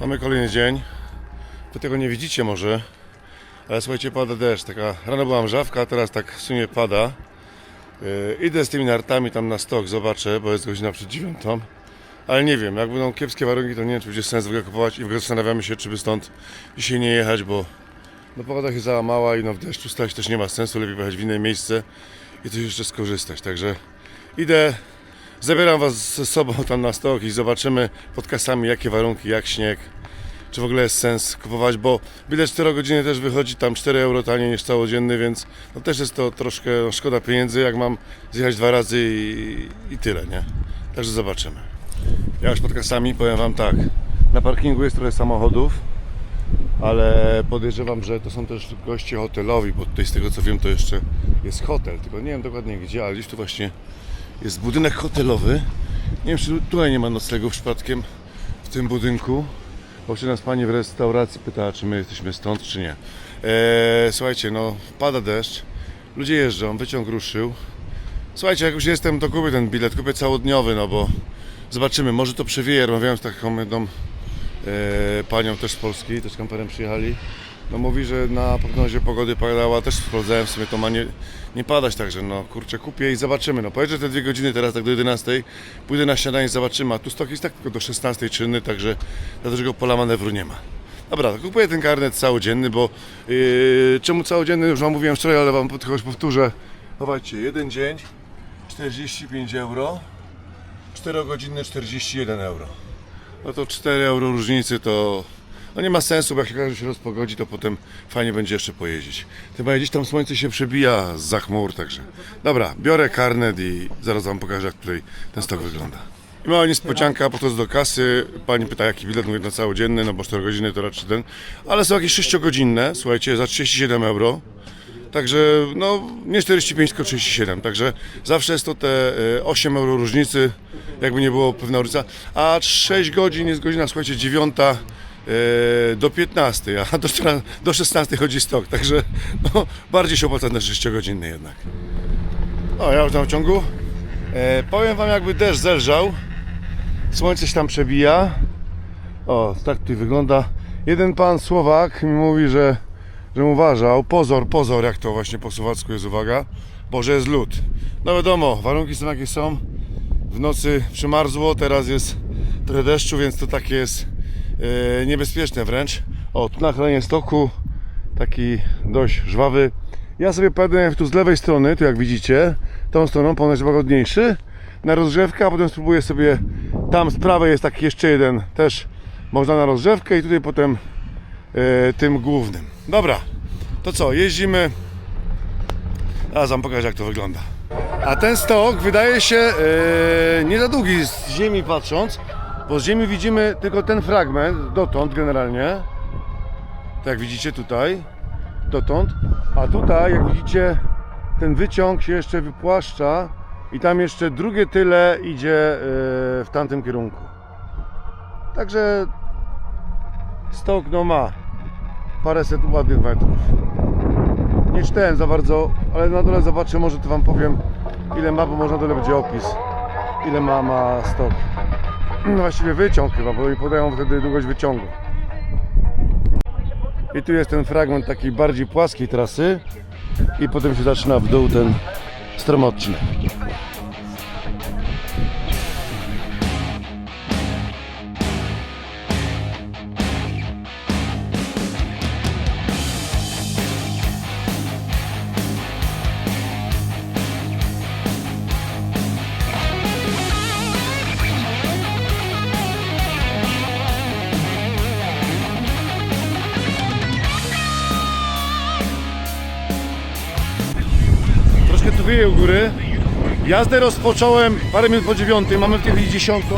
Mamy kolejny dzień. Wy tego nie widzicie może, ale słuchajcie, pada deszcz. Taka rano była mrzawka, a teraz tak w sumie pada. Yy, idę z tymi nartami tam na stok, zobaczę, bo jest godzina przed dziewiątą. Ale nie wiem, jak będą kiepskie warunki, to nie wiem, czy będzie sens w ogóle kupować i w ogóle zastanawiamy się, czy by stąd dzisiaj nie jechać, bo no pogoda się załamała i no w deszczu stać też nie ma sensu, lepiej pojechać w inne miejsce i coś jeszcze skorzystać. Także idę, zabieram Was ze sobą tam na stok i zobaczymy pod kasami, jakie warunki, jak śnieg, czy w ogóle jest sens kupować, bo bilet 4 godziny też wychodzi tam 4 euro taniej niż całodzienny, więc no też jest to troszkę szkoda pieniędzy, jak mam zjechać dwa razy i, i tyle, nie? Także zobaczymy. Ja już pod kasami powiem Wam tak, na parkingu jest trochę samochodów, ale podejrzewam, że to są też goście hotelowi, bo tutaj z tego co wiem to jeszcze jest hotel, tylko nie wiem dokładnie gdzie, ale gdzieś tu właśnie jest budynek hotelowy. Nie wiem, czy tu- tutaj nie ma noclegów przypadkiem w tym budynku, bo się nas pani w restauracji pytała, czy my jesteśmy stąd, czy nie. Eee, słuchajcie, no pada deszcz, ludzie jeżdżą, wyciąg ruszył. Słuchajcie, jak już jestem, to kupię ten bilet, kupię całodniowy, no bo zobaczymy, może to przewieje. Rozmawiałem z taką jedną e, panią też z Polski, też kamperem przyjechali. No mówi, że na prognozie pogody padała, też sprawdzałem w sumie to ma nie, nie padać, także no kurczę kupię i zobaczymy. No pojeżdżę te dwie godziny teraz tak do 11, pójdę na śniadanie zobaczymy, a tu stok jest tak tylko do 16 czynny, także za dużego pola manewru nie ma. Dobra, kupuję ten karnet całodzienny, bo yy, czemu całodzienny, już wam mówiłem wczoraj, ale wam tylko powtórzę. Chowajcie, jeden dzień 45 euro, 4 godziny 41 euro no to 4 euro różnicy to no nie ma sensu, bo jak się że się rozpogodzi, to potem fajnie będzie jeszcze pojeździć. Tym bardziej gdzieś tam słońce się przebija za chmur, także dobra, biorę karnet i zaraz wam pokażę, jak tutaj ten stok wygląda. I mała niespodzianka, po to do kasy. Pani pyta, jaki bilet, mówię na całodzienny, no bo 4 godziny to raczej ten. Ale są jakieś 6-godzinne, słuchajcie, za 37 euro. Także no nie 45, tylko 37. Także zawsze jest to te e, 8 euro różnicy, jakby nie było pewna różnica. A 6 godzin jest godzina, słuchajcie, 9 e, do 15, a do, 14, do 16 chodzi stok. Także no, bardziej się opłaca ten 6-godzinny jednak. O, ja już na ciągu. E, powiem Wam, jakby deszcz zelżał. Słońce się tam przebija. O, tak tutaj wygląda. Jeden pan Słowak mi mówi, że żebym uważał, pozor, pozor, jak to właśnie po słowacku jest uwaga, bo że jest lód. No wiadomo, warunki są jakie są. W nocy przymarzło, teraz jest trochę deszczu, więc to takie jest e, niebezpieczne wręcz. O, tu nachylenie stoku, taki dość żwawy. Ja sobie pojadę tu z lewej strony, tu jak widzicie, tą stroną, ponoć łagodniejszy, na rozgrzewkę, a potem spróbuję sobie, tam z prawej jest taki jeszcze jeden, też można na rozgrzewkę i tutaj potem e, tym głównym. Dobra, to co, jeździmy. Zaraz wam pokażę jak to wygląda. A ten stok wydaje się e, nie za długi z ziemi patrząc, bo z ziemi widzimy tylko ten fragment, dotąd generalnie. Tak jak widzicie tutaj, dotąd. A tutaj, jak widzicie, ten wyciąg się jeszcze wypłaszcza i tam jeszcze drugie tyle idzie e, w tamtym kierunku. Także stok no ma paręset ładnych metrów. Nie czytałem za bardzo, ale na dole zobaczę, może to Wam powiem ile ma, bo może na dole będzie opis. Ile ma, ma stok. Właściwie wyciąg chyba, bo mi podają wtedy długość wyciągu. I tu jest ten fragment takiej bardziej płaskiej trasy i potem się zaczyna w dół ten stromy. Wieje u góry. Jazdę rozpocząłem parę minut po dziewiątej, mamy w tej chwili dziesiątą,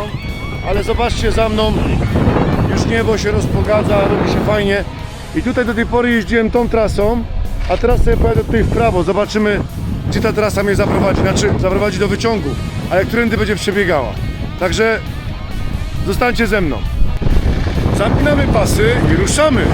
ale zobaczcie za mną, już niebo się rozpogadza, robi się fajnie. I tutaj do tej pory jeździłem tą trasą, a teraz sobie pojadę tutaj w prawo, zobaczymy gdzie ta trasa mnie zaprowadzi, znaczy zaprowadzi do wyciągu, a jak którędy będzie przebiegała. Także zostańcie ze mną. Zapinamy pasy i ruszamy.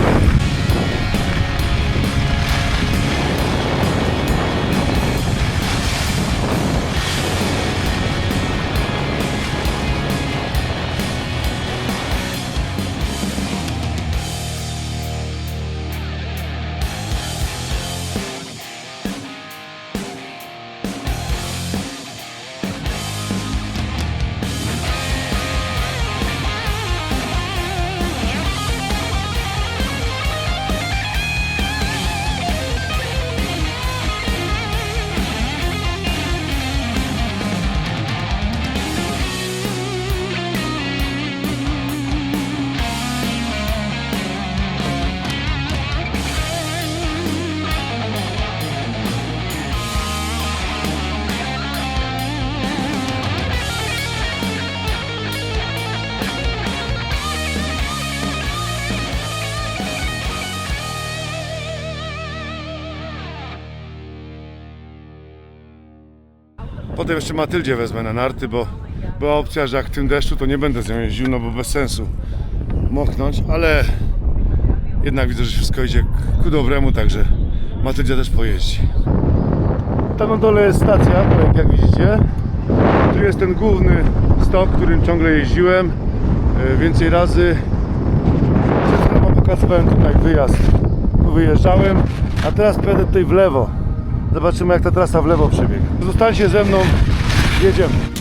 Potem jeszcze Matyldzie wezmę na narty, bo była opcja, że jak w tym deszczu to nie będę z nią jeździł, no bo bez sensu moknąć, ale jednak widzę, że wszystko idzie ku dobremu, także Matyldzia też pojeździ. Tam na dole jest stacja, tak jak widzicie. Tu jest ten główny stok, którym ciągle jeździłem e, więcej razy. Przed pokazywałem tutaj wyjazd. Tu wyjeżdżałem, a teraz pojadę tutaj w lewo. Zobaczymy jak ta trasa w lewo przebiega. Zostańcie ze mną, jedziemy.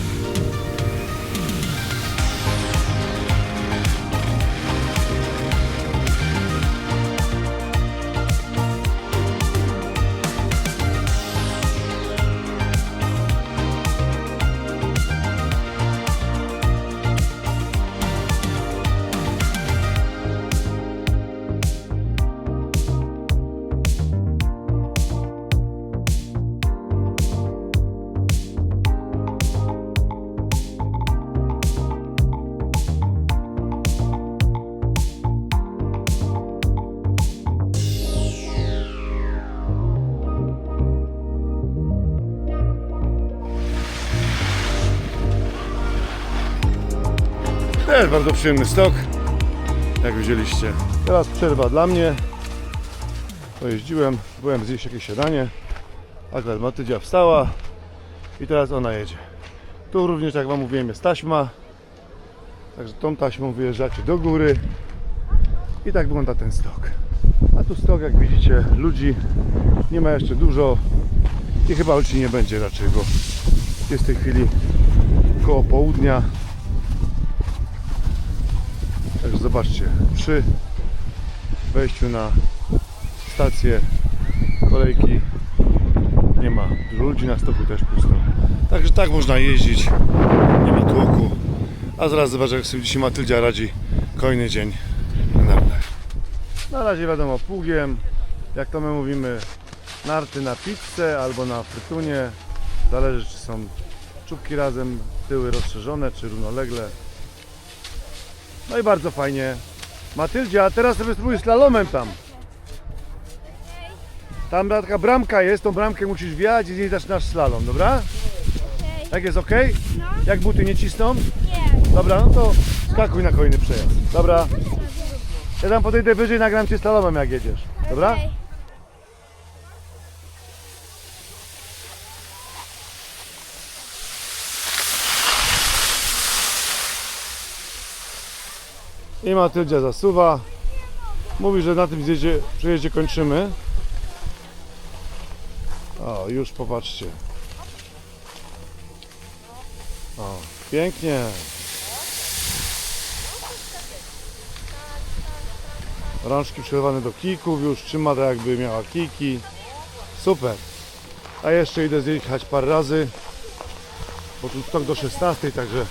Też bardzo przyjemny stok, jak widzieliście. Teraz przerwa dla mnie. Pojeździłem, byłem zjeść jakieś śniadanie. Akurat Matydzia wstała i teraz ona jedzie. Tu również, jak Wam mówiłem, jest taśma. Także tą taśmą wyjeżdżacie do góry i tak wygląda ten stok. A tu stok, jak widzicie, ludzi nie ma jeszcze dużo i chyba ludzi nie będzie raczej, bo jest w tej chwili koło południa. Zobaczcie, przy wejściu na stację kolejki nie ma ludzi, na stoku też pusto. Także tak można jeździć, nie ma tłoku. A zaraz zobaczę jak sobie dzisiaj Matyldzia radzi kolejny dzień na nartach. Na razie wiadomo, pługiem, jak to my mówimy, narty na pizzę albo na frytunie. Zależy czy są czubki razem, tyły rozszerzone czy równolegle. No i bardzo fajnie. Matyldzia, a teraz sobie spróbuj slalomem tam. Tam taka bramka jest, tą bramkę musisz wjechać i z niej zaczynasz slalom, dobra? Jak jest ok? Jak buty nie cisną? Nie. Dobra, no to skakuj na kolejny przejazd. Dobra? Ja tam podejdę wyżej, nagram cię slalomem jak jedziesz. Dobra? Okej. I Matyldzia zasuwa. Mówi, że na tym zjeździe, przejeździe kończymy. O, już popatrzcie. O, pięknie. Rączki przychowane do kijków, już trzyma tak jakby miała kijki. Super. A jeszcze idę zjechać parę razy, bo tu stok do 16, także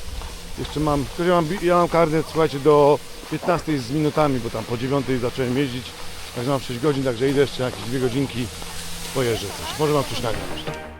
jeszcze mam, ja mam, ja mam karnet, słuchajcie, do 15 z minutami, bo tam po 9 zacząłem jeździć, także mam 6 godzin, także idę jeszcze jakieś 2 godzinki, pojeżdżę coś, może mam coś nagrać.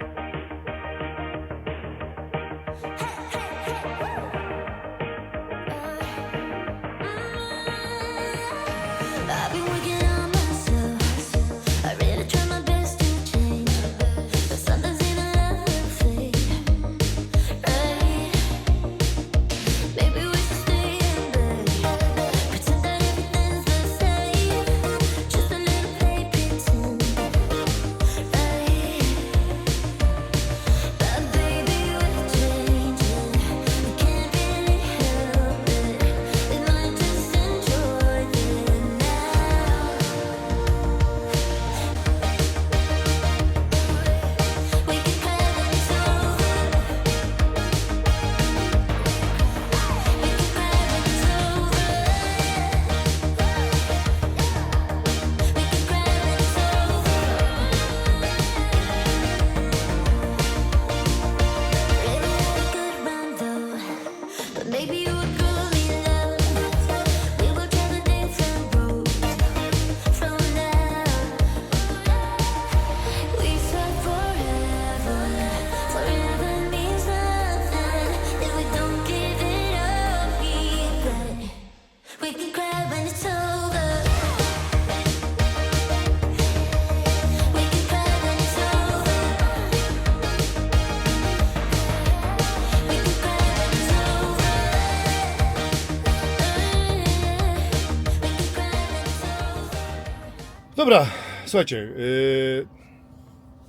Dobra, słuchajcie, yy,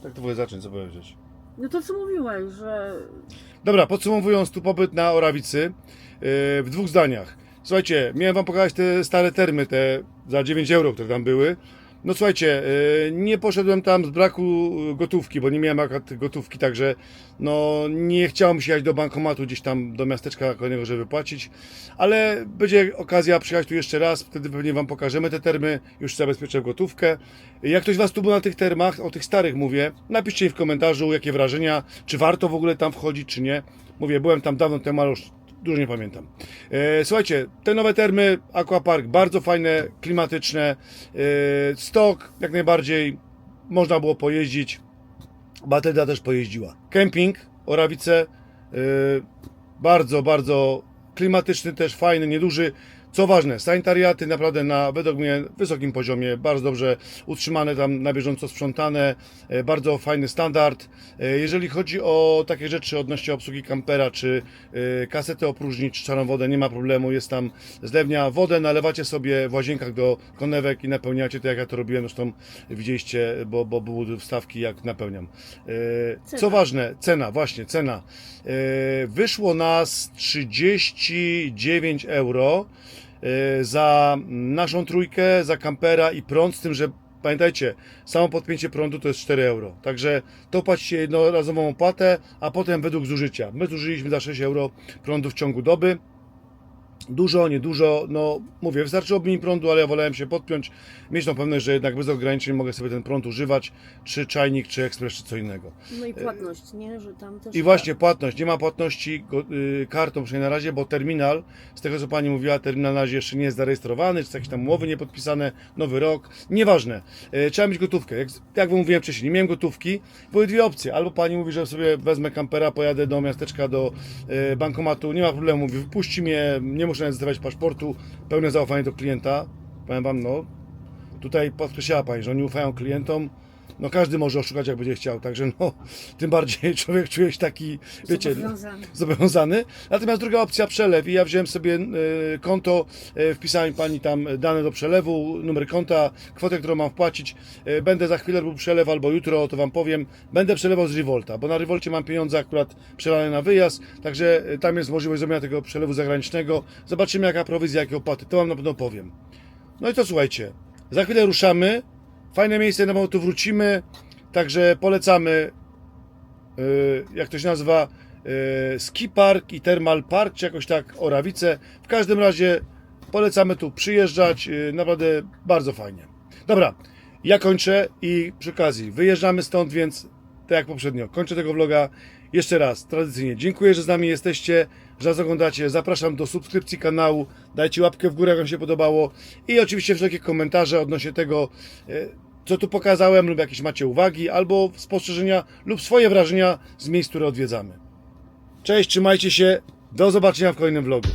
tak to wolę zacząć, co powiedzieć. No to co mówiłeś, że Dobra, podsumowując tu pobyt na Orawicy, yy, w dwóch zdaniach. Słuchajcie, miałem wam pokazać te stare termy, te za 9 euro, które tam były. No słuchajcie, yy, nie poszedłem tam z braku gotówki, bo nie miałem akurat gotówki, także no nie chciało mi się jechać do bankomatu gdzieś tam do miasteczka kolejnego, żeby płacić, ale będzie okazja przyjechać tu jeszcze raz, wtedy pewnie wam pokażemy te termy, już zabezpieczę gotówkę. Jak ktoś was tu był na tych termach, o tych starych mówię, napiszcie w komentarzu, jakie wrażenia, czy warto w ogóle tam wchodzić, czy nie. Mówię, byłem tam dawno temu, ale już dużo nie pamiętam. E, słuchajcie, te nowe termy, Aquapark, bardzo fajne, klimatyczne. E, stok, jak najbardziej, można było pojeździć. Bateria też pojeździła. Kemping, Orawice, e, bardzo, bardzo klimatyczny, też fajny, nieduży. Co ważne, sanitariaty naprawdę na według mnie wysokim poziomie, bardzo dobrze utrzymane, tam na bieżąco sprzątane, e, bardzo fajny standard. E, Jeżeli chodzi o takie rzeczy odnośnie obsługi kampera, czy e, kasety opróżnić, czy czarną wodę, nie ma problemu, jest tam zlewnia, wodę nalewacie sobie w łazienkach do konewek i napełniacie to jak ja to robiłem, zresztą widzieliście, bo, bo były wstawki jak napełniam. E, Co Cena. ważne, cena, właśnie, cena. Wyszło nas 39 euro za naszą trójkę, za kampera i prąd, z tym, że pamiętajcie, samo podpięcie prądu to jest 4 euro. Także to płacicie jednorazową opłatę, a potem według zużycia. My zużyliśmy za 6 euro prądu w ciągu doby. Dużo, niedużo, no mówię, wystarczyłoby mi prądu, ale ja wolałem się podpiąć, mieć tą pewność, że jednak bez ograniczeń mogę sobie ten prąd używać, czy czajnik, czy ekspres, czy co innego. no i płatność, nie? Że tam też I właśnie płatność. Nie ma płatności y, kartą przynajmniej na razie, bo terminal, z tego co pani mówiła, terminal na razie jeszcze nie jest zarejestrowany, czy jakieś tam umowy niepodpisane, nowy rok, nieważne. Y, Trzeba mieć gotówkę. Jak, jak wam mówiłem wcześniej, nie miałem gotówki, były dwie opcje. Albo pani mówi, że sobie wezmę kampera, pojadę do miasteczka, do y, bankomatu, nie ma problemu, mówi, wypuści mnie, nie muszę nawet zdawać paszportu, pełne zaufanie do klienta. Powiem wam, no, tutaj podkreślała Pani, że oni ufają klientom. No każdy może oszukać jak będzie chciał, także no tym bardziej człowiek czuje się taki, wiecie, zobowiązany. zobowiązany. Natomiast druga opcja przelew i ja wziąłem sobie e, konto, e, wpisałem Pani tam dane do przelewu, numer konta, kwotę, którą mam wpłacić. E, Będę za chwilę robił przelew albo jutro, to Wam powiem. Będę przelewał z Revolta, bo na Revolcie mam pieniądze akurat przelane na wyjazd, także tam jest możliwość zrobienia tego przelewu zagranicznego. Zobaczymy jaka prowizja, jakie opłaty, to Wam na pewno powiem. No i to słuchajcie, za chwilę ruszamy. Fajne miejsce, na pewno tu wrócimy. Także polecamy, yy, jak to się nazywa, yy, Ski Park i Thermal Park, czy jakoś tak Orawice. W każdym razie polecamy tu przyjeżdżać. Yy, naprawdę bardzo fajnie. Dobra, ja kończę i przy okazji wyjeżdżamy stąd, więc tak jak poprzednio, kończę tego vloga. Jeszcze raz, tradycyjnie dziękuję, że z nami jesteście, że nas oglądacie. Zapraszam do subskrypcji kanału. Dajcie łapkę w górę, jak Wam się podobało. I oczywiście wszelkie komentarze odnośnie tego, e, co tu pokazałem, lub jakieś macie uwagi, albo spostrzeżenia, lub swoje wrażenia z miejsc, które odwiedzamy. Cześć, trzymajcie się. Do zobaczenia w kolejnym vlogu.